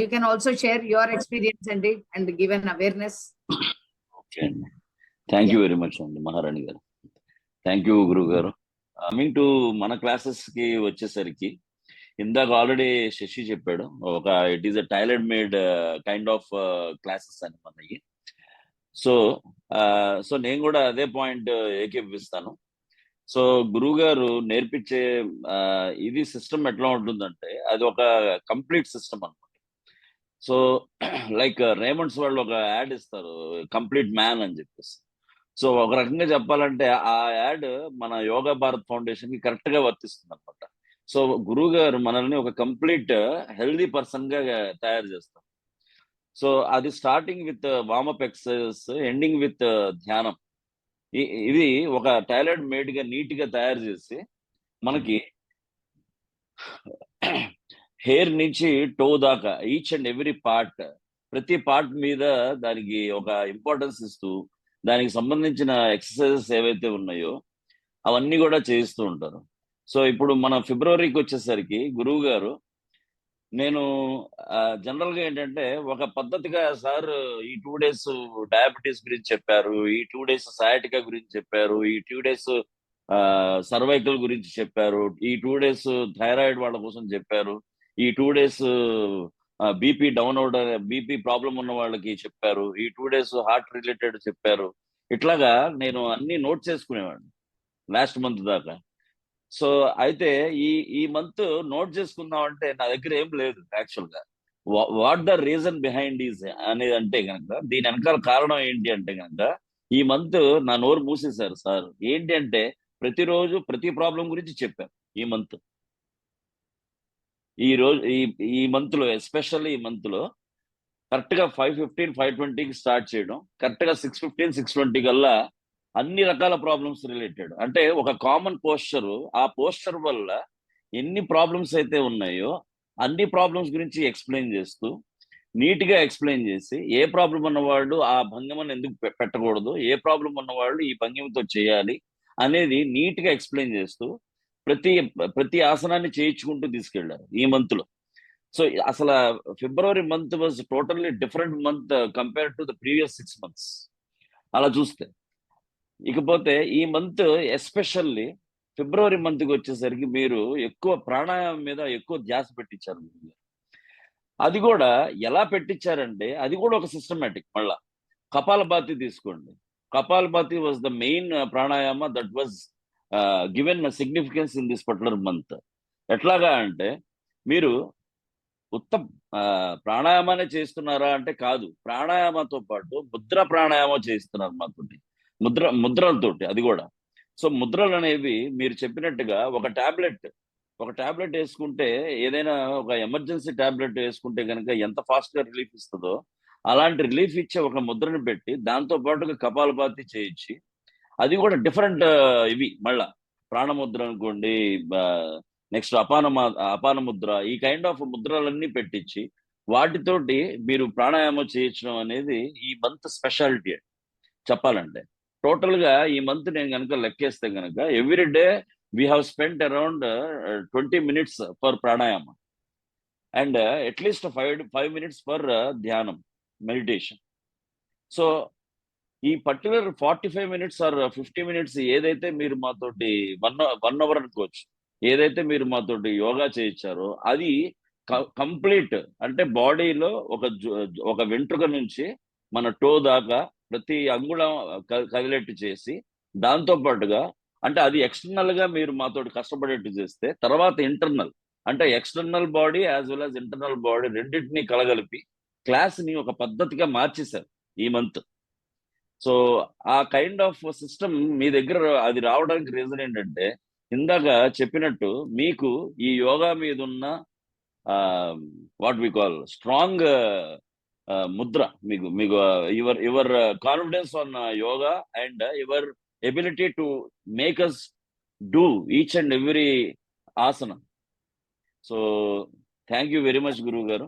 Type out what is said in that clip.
You can also share your experience అండి and give an awareness okay అండి thank you very much అండి మహారాణి గారు. Thank you గురువు గారు. కమింగ్ టు మన క్లాసెస్కి వచ్చేసరికి ఇందాక ఆల్రెడీ శశి చెప్పాడు ఒక it is a tailor made kind of classes అని మనకి. సో సో uh, నేను కూడా అదే పాయింట్ ఏకీపిస్తాను సో గురువు గారు నేర్పించే uh, ఇది సిస్టమ్ ఎట్లా ఉంటుందంటే అది ఒక కంప్లీట్ సిస్టమ్ అనమాట సో లైక్ రేమండ్స్ వాళ్ళు ఒక యాడ్ ఇస్తారు కంప్లీట్ మ్యాన్ అని చెప్పేసి. సో ఒక రకంగా చెప్పాలంటే ఆ యాడ్ మన యోగా భారత్ ఫౌండేషన్కి కరెక్ట్గా వర్తిస్తుంది అనమాట సో గురువు గారు మనల్ని ఒక కంప్లీట్ హెల్దీ పర్సన్గా తయారు చేస్తారు. సో అది starting with warmup exercises ending with ధ్యానం. ఇది ఒక టైలర్డ్ మేడ్గా నీట్గా తయారు చేసి మనకి హెయిర్ నుంచి టో దాకా ఈచ్ అండ్ ఎవ్రీ పార్ట్ ప్రతి పార్ట్ మీద దానికి ఒక ఇంపార్టెన్స్ ఇస్తూ దానికి సంబంధించిన ఎక్సర్సైజెస్ ఏవైతే ఉన్నాయో అవన్నీ కూడా చేయిస్తూ ఉంటారు. సో ఇప్పుడు మన ఫిబ్రవరికి వచ్చేసరికి గురువు గారు నేను జనరల్గా ఏంటంటే ఒక పద్ధతిగా సార్ ఈ టూ డేస్ డయాబెటీస్ గురించి చెప్పారు ఈ టూ డేస్ సయాటికా గురించి చెప్పారు ఈ టూ డేస్ సర్వైకల్ గురించి చెప్పారు ఈ టూ డేస్ థైరాయిడ్ వాళ్ళ కోసం చెప్పారు ఈ టూ డేస్ బీపీ డౌన్ అవడం బీపీ ప్రాబ్లం ఉన్న వాళ్ళకి చెప్పారు. ఈ టూ డేస్ హార్ట్ రిలేటెడ్ చెప్పారు. ఇట్లాగా నేను అన్ని నోట్ చేసుకునేవాడిని లాస్ట్ మంత్ దాకా. సో అయితే ఈ ఈ మంత్ నోట్ చేసుకుందాం అంటే నా దగ్గర ఏం లేదు యాక్చువల్గా what the reason behind is అనేది అంటే కనుక దీని వెనకాల కారణం ఏంటి అంటే కనుక ఈ మంత్ నా నోరు మూసేశారు సార్. ఏంటి అంటే ప్రతిరోజు ప్రతి ప్రాబ్లం గురించి చెప్పారు ఈ మంత్. ఈ రోజు ఈ ఈ మంత్లో ఎస్పెషల్లీ ఈ మంత్లో కరెక్ట్గా ఫైవ్ ఫిఫ్టీన్ ఫైవ్ ట్వంటీకి స్టార్ట్ చేయడం కరెక్ట్గా సిక్స్ ఫిఫ్టీన్ సిక్స్ ట్వంటీ కల్లా అన్ని రకాల ప్రాబ్లమ్స్ రిలేటెడ్. అంటే ఒక కామన్ పోస్టర్ ఆ పోస్చర్ వల్ల ఎన్ని ప్రాబ్లమ్స్ అయితే ఉన్నాయో అన్ని ప్రాబ్లమ్స్ గురించి ఎక్స్ప్లెయిన్ చేస్తూ నీట్గా ఎక్స్ప్లెయిన్ చేసి ఏ ప్రాబ్లం ఉన్నవాళ్ళు ఆ భంగిమను ఎందుకు పెట్టకూడదు ఏ ప్రాబ్లం ఉన్నవాళ్ళు ఈ భంగిమతో చేయాలి అనేది నీట్గా ఎక్స్ప్లెయిన్ చేస్తూ ప్రతి ప్రతి ఆసనాన్ని చేయించుకుంటూ తీసుకెళ్ళారు ఈ మంత్లో సో అసలు February month was totally different month compare to the previous six months అలా చూస్తే. ఇకపోతే ఈ మంత్ ఎస్పెషల్లీ ఫిబ్రవరి మంత్కి వచ్చేసరికి మీరు ఎక్కువ ప్రాణాయామం మీద ఎక్కువ ధ్యాస పెట్టించారు. అది కూడా ఎలా పెట్టించారంటే అది కూడా ఒక సిస్టమేటిక్ మళ్ళా. కపాలభాతి తీసుకోండి. Kapalbhati was the main pranayama that was given significance in this particular month ఎట్లాగా అంటే మీరు ఉత్త ఆ, ప్రాణాయామానే చేస్తున్నారా అంటే కాదు. ప్రాణాయామంతో పాటు ముద్ర ప్రాణాయామం చేస్తున్నారు మాతోటి. ముద్ర ముద్రలతోటి అది కూడా. సో ముద్రలు అనేవి మీరు చెప్పినట్టుగా ఒక టాబ్లెట్ ఒక టాబ్లెట్ వేసుకుంటే ఏదైనా ఒక ఎమర్జెన్సీ టాబ్లెట్ వేసుకుంటే కనుక ఎంత ఫాస్ట్గా రిలీఫ్ ఇస్తుందో అలాంటి రిలీఫ్ ఇచ్చే ఒక ముద్రను పెట్టి దాంతో పాటుగా కపాలపాతి చేయించి అది కూడా డిఫరెంట్ ఇవి మళ్ళా. ప్రాణముద్ర అనుకోండి నెక్స్ట్ అపాన మా- అపాన ముద్ర ఈ కైండ్ ఆఫ్ ముద్రలన్నీ పెట్టించి వాటితోటి మీరు ప్రాణాయామం చేయించడం అనేది ఈ మంత్ స్పెషాలిటీ చెప్పాలంటే టోటల్గా ఈ మంత్ నేను కనుక లెక్కేస్తే కనుక every day we have spend around twenty minutes per pranayama. And at least five five minutes per dhyanam meditation. So ఈ particular forty five minutes or fifty minutes ఏదైతే మీరు మాతోటి వన్ వన్ అవర్ అనుకోవచ్చు ఏదైతే మీరు మాతోటి యోగా చేయించారో అది కంప్లీట్ అంటే బాడీలో ఒక ఒక వెంట్రుక నుంచి మన టో దాకా ప్రతి అంగుళం క- కదిలేట్టు చేసి దాంతో పాటుగా అంటే అది ఎక్స్టర్నల్గా మీరు మాతోటి కష్టపడేట్టు చేస్తే తర్వాత ఇంటర్నల్ అంటే external body as well as internal body రెండింటినీ కలగలిపి క్లాస్ని ఒక పద్ధతిగా మార్చేశారు ఈ మంత్ సో ఆ కైండ్ ఆఫ్ సిస్టమ్ మీ దగ్గర అది రావడానికి రీజన్ ఏంటంటే ఇందాక చెప్పినట్టు మీకు ఈ యోగా మీద ఉన్న వాట్ వి కాల్ స్ట్రాంగ్ ముద్ర మీకు మీకు your your confidence on yoga and your ability to make us do each and every asana so thank you very much గురువు గారు